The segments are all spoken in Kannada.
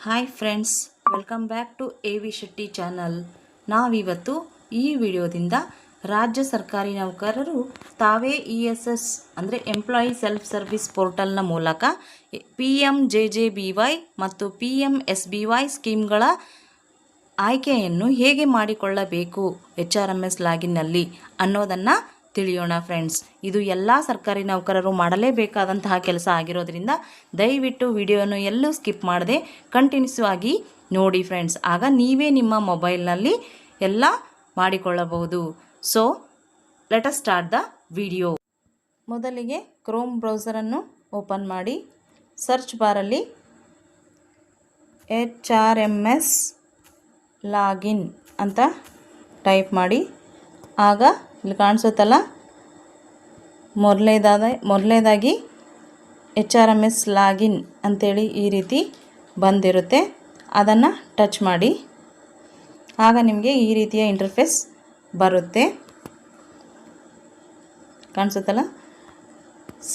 Hi friends welcome back to A V Shetty channel ನಾವಿವತ್ತು ಈ ವಿಡಿಯೋದಿಂದ ರಾಜ್ಯ ಸರ್ಕಾರಿ ನೌಕರರು ತಾವೇ ಇ ಎಸ್ ಎಸ್ ಅಂದರೆ ಎಂಪ್ಲಾಯಿ ಸೆಲ್ಫ್ ಸರ್ವಿಸ್ ಪೋರ್ಟಲ್ನ ಮೂಲಕ P M J J B Y ಮತ್ತು P M S B Y ಸ್ಕೀಮ್ಗಳ ಆಯ್ಕೆಯನ್ನು ಹೇಗೆ ಮಾಡಿಕೊಳ್ಳಬೇಕು ಎಚ್ ಆರ್ ಎಂ ಎಸ್ ಲಾಗಿನ್ನಲ್ಲಿ ಅನ್ನೋದನ್ನು ತಿಳಿಯೋಣ ಫ್ರೆಂಡ್ಸ್ ಇದು ಎಲ್ಲ ಸರ್ಕಾರಿ ನೌಕರರು ಮಾಡಲೇಬೇಕಾದಂತಹ ಕೆಲಸ ಆಗಿರೋದ್ರಿಂದ ದಯವಿಟ್ಟು ವಿಡಿಯೋನು ಎಲ್ಲೂ ಸ್ಕಿಪ್ ಮಾಡದೆ ಕಂಟಿನ್ಯೂಸ್ ಆಗಿ ನೋಡಿ ಫ್ರೆಂಡ್ಸ್ ಆಗ ನೀವೇ ನಿಮ್ಮ ಮೊಬೈಲ್ನಲ್ಲಿ ಎಲ್ಲ ಮಾಡಿಕೊಳ್ಳಬಹುದು. So let us start the video ಮೊದಲಿಗೆ ಕ್ರೋಮ್ ಬ್ರೌಸರನ್ನು ಓಪನ್ ಮಾಡಿ. Search ಬಾರಲ್ಲಿ H R M S login ಅಂತ ಟೈಪ್ ಮಾಡಿ. ಆಗ ಇಲ್ಲಿ ಕಾಣಿಸುತ್ತಲ್ಲ? ಮೊದಲನೇದಾದ, ಮೊದಲನೇದಾಗಿ H R M S login ಅಂಥೇಳಿ ಈ ರೀತಿ ಬಂದಿರುತ್ತೆ. ಅದನ್ನು ಟಚ್ ಮಾಡಿ. ಆಗ ನಿಮಗೆ ಈ ರೀತಿಯ ಇಂಟರ್ಫೇಸ್ ಬರುತ್ತೆ. ಕಾಣಿಸುತ್ತಲ್ಲ?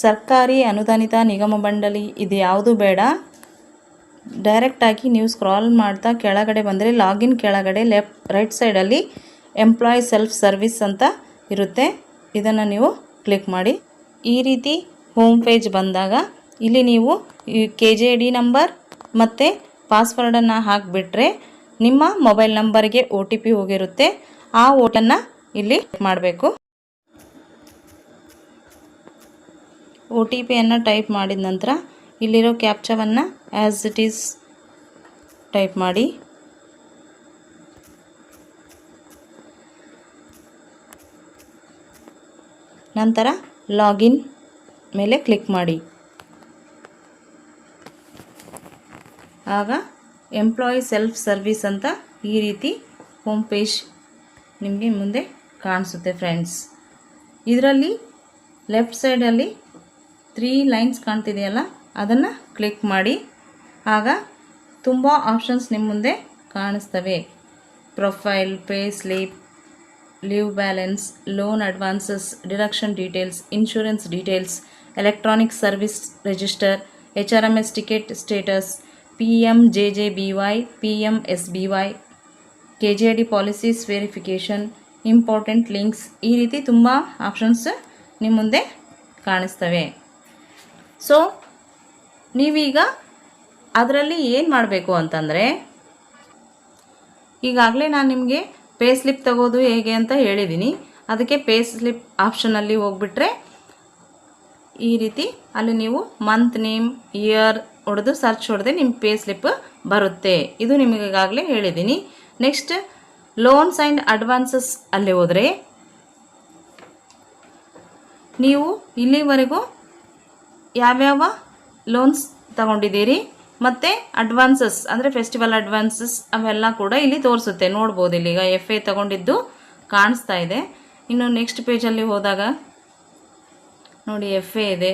ಸರ್ಕಾರಿ ಅನುದಾನಿತ ನಿಗಮ ಮಂಡಳಿ ಇದು ಯಾವುದು ಬೇಡ. ಡೈರೆಕ್ಟಾಗಿ ನೀವು ಸ್ಕ್ರಾಲ್ ಮಾಡ್ತಾ ಕೆಳಗಡೆ ಬಂದರೆ ಲಾಗಿನ್ ಕೆಳಗಡೆ ಲೆಫ್ಟ್ ರೈಟ್ ಸೈಡಲ್ಲಿ ಎಂಪ್ಲಾಯ್ ಸೆಲ್ಫ್ ಸರ್ವಿಸ್ ಅಂತ ಇರುತ್ತೆ. ಇದನ್ನು ನೀವು ಕ್ಲಿಕ್ ಮಾಡಿ. ಈ ರೀತಿ ಹೋಮ್ ಪೇಜ್ ಬಂದಾಗ ಇಲ್ಲಿ ನೀವು ಕೆ ಜೆ ಡಿ ನಂಬರ್ ಮತ್ತು ಪಾಸ್ವರ್ಡನ್ನು ಹಾಕಿಬಿಟ್ರೆ ನಿಮ್ಮ ಮೊಬೈಲ್ ನಂಬರ್ಗೆ ಒ ಟಿ ಪಿ ಹೋಗಿರುತ್ತೆ. ಆ ಓಟನ್ನು ಇಲ್ಲಿ ಮಾಡಬೇಕು. ಒ ಟಿ ಪಿಯನ್ನು ಟೈಪ್ ಮಾಡಿದ ನಂತರ ಇಲ್ಲಿರೋ ಕ್ಯಾಪ್ಚವನ್ನು ಆ್ಯಸ್ ಇಟ್ ಈಸ್ ಟೈಪ್ ಮಾಡಿ. ನಂತರ ಲಾಗಿನ್ ಮೇಲೆ ಕ್ಲಿಕ್ ಮಾಡಿ. ಆಗ ಎಂಪ್ಲಾಯಿ ಸೆಲ್ಫ್ ಸರ್ವಿಸ್ ಅಂತ ಈ ರೀತಿ ಹೋಮ್ ಪೇಜ್ ನಿಮಗೆ ಮುಂದೆ ಕಾಣಿಸುತ್ತೆ ಫ್ರೆಂಡ್ಸ್ ಇದರಲ್ಲಿ ಲೆಫ್ಟ್ ಸೈಡಲ್ಲಿ ತ್ರೀ ಲೈನ್ಸ್ ಕಾಣ್ತಿದೆಯಲ್ಲ, ಅದನ್ನು ಕ್ಲಿಕ್ ಮಾಡಿ. ಆಗ ತುಂಬ ಆಪ್ಷನ್ಸ್ ನಿಮ್ಮ ಮುಂದೆ ಕಾಣಿಸ್ತವೆ. Profile pay slip leave balance loan advances deduction details insurance details electronic service register H R M S ticket status P M J J B Y P M S B Y K G I D policies verification important links ಈ ರೀತಿ ತುಂಬ ಆಪ್ಷನ್ಸ್ ನಿಮ್ಮ ಮುಂದೆ ಕಾಣಿಸ್ತವೆ. ಸೊ ನೀವೀಗ ಅದರಲ್ಲಿ ಏನು ಮಾಡಬೇಕು ಅಂತಂದರೆ, ಈಗಾಗಲೇ ನಾನು ನಿಮಗೆ ಪೇ ಸ್ಲಿಪ್ ತಗೋದು ಹೇಗೆ ಅಂತ ಹೇಳಿದ್ದೀನಿ ಅದಕ್ಕೆ ಪೇ ಸ್ಲಿಪ್ ಆಪ್ಷನಲ್ಲಿ ಹೋಗ್ಬಿಟ್ರೆ ಈ ರೀತಿ ಅಲ್ಲಿ ನೀವು ಮಂತ್ ನೇಮ್ ಇಯರ್ ಹೊಡೆದು ಸರ್ಚ್ ಹೊಡೆದೆ ನಿಮ್ಮ ಪೇ ಸ್ಲಿಪ್ ಬರುತ್ತೆ. ಇದು ನಿಮಗಾಗಲೇ ಹೇಳಿದ್ದೀನಿ ನೆಕ್ಸ್ಟ್ ಲೋನ್ಸ್ ಆ್ಯಂಡ್ ಅಡ್ವಾನ್ಸಸ್ ಅಲ್ಲಿ ಹೋದರೆ ನೀವು ಇಲ್ಲಿವರೆಗೂ ಯಾವ್ಯಾವ ಲೋನ್ಸ್ ತಗೊಂಡಿದ್ದೀರಿ? ಮತ್ತು ಅಡ್ವಾನ್ಸಸ್ ಅಂದರೆ ಫೆಸ್ಟಿವಲ್ ಅಡ್ವಾನ್ಸಸ್ ಅವೆಲ್ಲ ಕೂಡ ಇಲ್ಲಿ ತೋರಿಸುತ್ತೆ. ನೋಡ್ಬೋದು ಈಗ ಎಫ್ ಎ ತಗೊಂಡಿದ್ದು ಕಾಣಿಸ್ತಾ ಇದೆ. ಇನ್ನು ನೆಕ್ಸ್ಟ್ ಪೇಜಲ್ಲಿ ಹೋದಾಗ ನೋಡಿ ಎಫ್ ಎ ಇದೆ.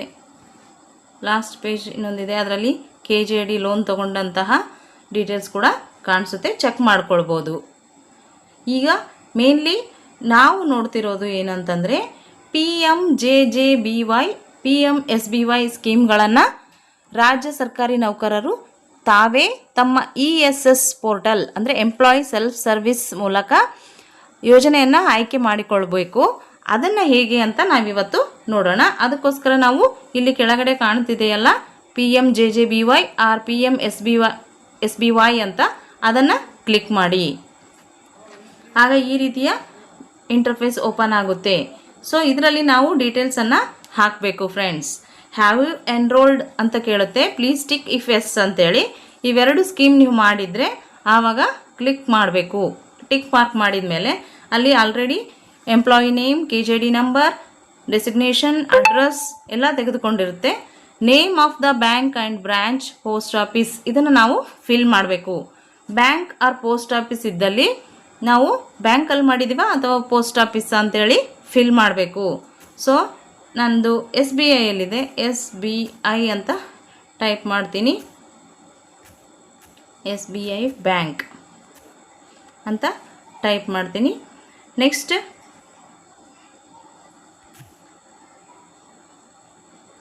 ಲಾಸ್ಟ್ ಪೇಜ್ ಇನ್ನೊಂದಿದೆ. ಅದರಲ್ಲಿ ಕೆ ಜೆ ಡಿ ಲೋನ್ ತಗೊಂಡಂತಹ ಡೀಟೇಲ್ಸ್ ಕೂಡ ಕಾಣಿಸುತ್ತೆ. ಚೆಕ್ ಮಾಡ್ಕೊಳ್ಬೋದು. ಈಗ ಮೇನ್ಲಿ ನಾವು ನೋಡ್ತಿರೋದು ಏನಂತಂದರೆ P M J J B Y P M S B Y ಸ್ಕೀಮ್ಗಳನ್ನು ರಾಜ್ಯ ಸರ್ಕಾರಿ ನೌಕರರು ತಾವೇ ತಮ್ಮ ಇ ಎಸ್ ಎಸ್ ಪೋರ್ಟಲ್, ಅಂದರೆ ಎಂಪ್ಲಾಯಿ ಸೆಲ್ಫ್ ಸರ್ವಿಸ್ ಮೂಲಕ ಯೋಜನೆಯನ್ನು ಆಯ್ಕೆ ಮಾಡಿಕೊಳ್ಬೇಕು. ಅದನ್ನು ಹೇಗೆ ಅಂತ ನಾವಿವತ್ತು ನೋಡೋಣ. ಅದಕ್ಕೋಸ್ಕರ ನಾವು ಇಲ್ಲಿ ಕೆಳಗಡೆ ಕಾಣ್ತಿದೆಯಲ್ಲ P M J J B Y or P M S B Y S B Y ಅಂತ ಅದನ್ನು ಕ್ಲಿಕ್ ಮಾಡಿ. ಆಗ ಈ ರೀತಿಯ ಇಂಟರ್ಫೇಸ್ ಓಪನ್ ಆಗುತ್ತೆ. ಸೊ ಇದರಲ್ಲಿ ನಾವು ಡೀಟೇಲ್ಸನ್ನು ಹಾಕಬೇಕು ಫ್ರೆಂಡ್ಸ್ ಹ್ಯಾವ್ ಯು ಎನ್ರೋಲ್ಡ್ ಅಂತ ಕೇಳುತ್ತೆ. ಪ್ಲೀಸ್ ಟಿಕ್ ಇಫ್ ಎಸ್ ಅಂತೇಳಿ. ಇವೆರಡು ಸ್ಕೀಮ್ ನೀವು ಮಾಡಿದರೆ ಆವಾಗ ಕ್ಲಿಕ್ ಮಾಡಬೇಕು. ಟಿಕ್ ಮಾರ್ಕ್ ಮಾಡಿದ ಮೇಲೆ ಅಲ್ಲಿ already employee name K J D number designation address ಎಲ್ಲ ತೆಗೆದುಕೊಂಡಿರುತ್ತೆ. Name of the bank and branch post office ಇದನ್ನು ನಾವು ಫಿಲ್ ಮಾಡಬೇಕು. ಬ್ಯಾಂಕ್ ಆರ್ ಪೋಸ್ಟ್ ಆಫೀಸ್ ಇದ್ದಲ್ಲಿ ನಾವು ಬ್ಯಾಂಕಲ್ಲಿ ಮಾಡಿದ್ದೀವ ಅಥವಾ ಪೋಸ್ಟ್ ಆಫೀಸ್ ಅಂತೇಳಿ ಫಿಲ್ ಮಾಡಬೇಕು. ಸೊ ನಂದು ಎಸ್ ಬಿ ಐಯಲ್ಲಿದೆ ಎಸ್ ಬಿ ಐ ಅಂತ ಟೈಪ್ ಮಾಡ್ತೀನಿ. ಎಸ್ ಬಿ ಐ ಬ್ಯಾಂಕ್ ಅಂತ ಟೈಪ್ ಮಾಡ್ತೀನಿ. ನೆಕ್ಸ್ಟ್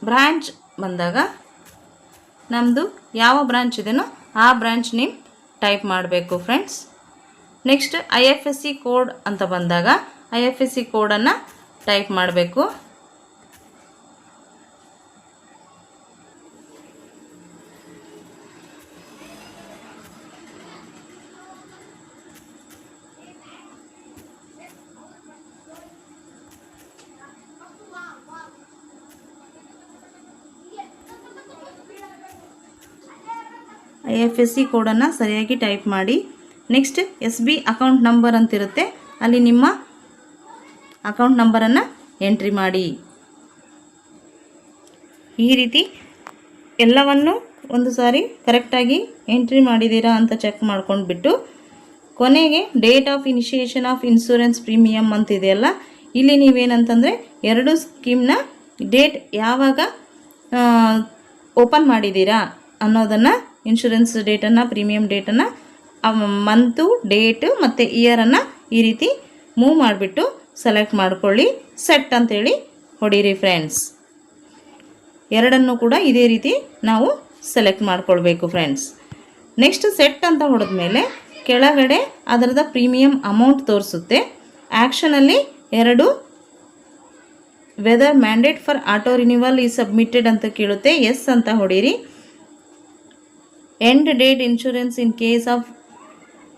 ಬ್ರ್ಯಾಂಚ್ ಬಂದಾಗ ನಮ್ಮದು ಯಾವ ಬ್ರಾಂಚ್ ಇದೆಯೋ ಆ ಬ್ರಾಂಚ್ ನೇಮ್ ಟೈಪ್ ಮಾಡಬೇಕು friends. Next I F S C code ಅಂತ ಬಂದಾಗ ಐ ಎಫ್ ಎಸ್ ಸಿ ಕೋಡನ್ನು ಟೈಪ್ ಮಾಡಬೇಕು. ಐ ಎಫ್ ಎಸ್ ಸಿ ಕೋಡನ್ನು ಸರಿಯಾಗಿ ಟೈಪ್ ಮಾಡಿ. Next S B account number ಅಂತಿರುತ್ತೆ. ಅಲ್ಲಿ ನಿಮ್ಮ ಅಕೌಂಟ್ ನಂಬರನ್ನು ಎಂಟ್ರಿ ಮಾಡಿ. ಈ ರೀತಿ ಎಲ್ಲವನ್ನು ಒಂದು ಸಾರಿ ಕರೆಕ್ಟಾಗಿ ಎಂಟ್ರಿ ಮಾಡಿದ್ದೀರಾ ಅಂತ ಚೆಕ್ ಮಾಡ್ಕೊಂಡ್ಬಿಟ್ಟು ಕೊನೆಗೆ date of initiation of insurance premium ಅಂತಿದೆಯಲ್ಲ, ಇಲ್ಲಿ ನೀವೇನಂತಂದರೆ ಎರಡು ಸ್ಕೀಮ್ನ ಡೇಟ್ ಯಾವಾಗ ಓಪನ್ ಮಾಡಿದ್ದೀರಾ ಅನ್ನೋದನ್ನು ಇನ್ಶೂರೆನ್ಸ್ ಡೇಟನ್ನು ಪ್ರೀಮಿಯಂ ಡೇಟನ್ನು ಮಂತು ಡೇಟ್ ಮತ್ತು ಇಯರನ್ನು ಈ ರೀತಿ ಮೂವ್ ಮಾಡಿಬಿಟ್ಟು ಸೆಲೆಕ್ಟ್ ಮಾಡ್ಕೊಳ್ಳಿ. ಸೆಟ್ ಅಂತೇಳಿ ಹೊಡೀರಿ ಫ್ರೆಂಡ್ಸ್ ಎರಡನ್ನು ಕೂಡ ಇದೇ ರೀತಿ ನಾವು ಸೆಲೆಕ್ಟ್ ಮಾಡಿಕೊಳ್ಬೇಕು ಫ್ರೆಂಡ್ಸ್ ನೆಕ್ಸ್ಟ್ ಸೆಟ್ ಅಂತ ಹೊಡೆದ್ಮೇಲೆ ಕೆಳಗಡೆ ಅದರದ ಪ್ರೀಮಿಯಂ ಅಮೌಂಟ್ ತೋರಿಸುತ್ತೆ. ಆ್ಯಕ್ಷನಲ್ಲಿ ಎರಡು whether mandate for auto renewal ಈ ಸಬ್ಮಿಟೆಡ್ ಅಂತ ಕೇಳುತ್ತೆ. ಎಸ್ ಅಂತ ಹೊಡೀರಿ. End date insurance in case of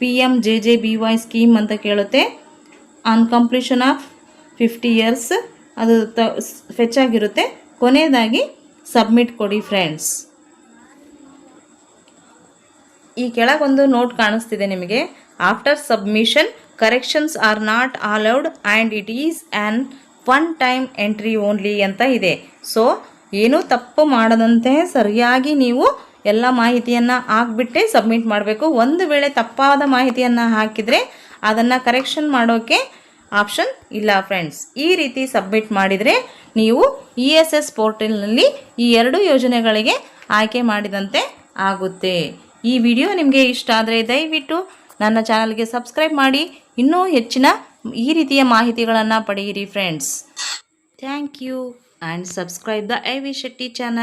P M J J B Y scheme ಅಂತ ಕೇಳುತ್ತೆ. On completion of fifty years ಅದು ತ ಫೆಚ್ಚಾಗಿರುತ್ತೆ ಕೊನೆಯದಾಗಿ ಸಬ್ಮಿಟ್ ಕೊಡಿ ಫ್ರೆಂಡ್ಸ್ ಈ ಕೆಳಗೊಂದು ನೋಟ್ ಕಾಣಿಸ್ತಿದೆ ನಿಮಗೆ. After submission corrections are not allowed and it is an one time entry only ಅಂತ ಇದೆ. ಸೊ ಏನೂ ತಪ್ಪು ಮಾಡದಂತೆ ಸರಿಯಾಗಿ ನೀವು ಎಲ್ಲ ಮಾಹಿತಿಯನ್ನು ಹಾಕ್ಬಿಟ್ಟೆ ಸಬ್ಮಿಟ್ ಮಾಡಬೇಕು. ಒಂದು ವೇಳೆ ತಪ್ಪಾದ ಮಾಹಿತಿಯನ್ನು ಹಾಕಿದರೆ ಅದನ್ನು ಕರೆಕ್ಷನ್ ಮಾಡೋಕ್ಕೆ ಆಪ್ಷನ್ ಇಲ್ಲ ಫ್ರೆಂಡ್ಸ್ ಈ ರೀತಿ ಸಬ್ಮಿಟ್ ಮಾಡಿದರೆ ನೀವು ಇ ಎಸ್ ಎಸ್ ಪೋರ್ಟಲ್ನಲ್ಲಿ ಈ ಎರಡು ಯೋಜನೆಗಳಿಗೆ ಆಯ್ಕೆ ಮಾಡಿದಂತೆ ಆಗುತ್ತೆ. ಈ ವಿಡಿಯೋ ನಿಮಗೆ ಇಷ್ಟ ಆದರೆ ದಯವಿಟ್ಟು ನನ್ನ ಚಾನಲ್ಗೆ ಸಬ್ಸ್ಕ್ರೈಬ್ ಮಾಡಿ. ಇನ್ನೂ ಹೆಚ್ಚಿನ ಈ ರೀತಿಯ ಮಾಹಿತಿಗಳನ್ನು ಪಡೆಯಿರಿ friends thank you and subscribe the I V Shetty channel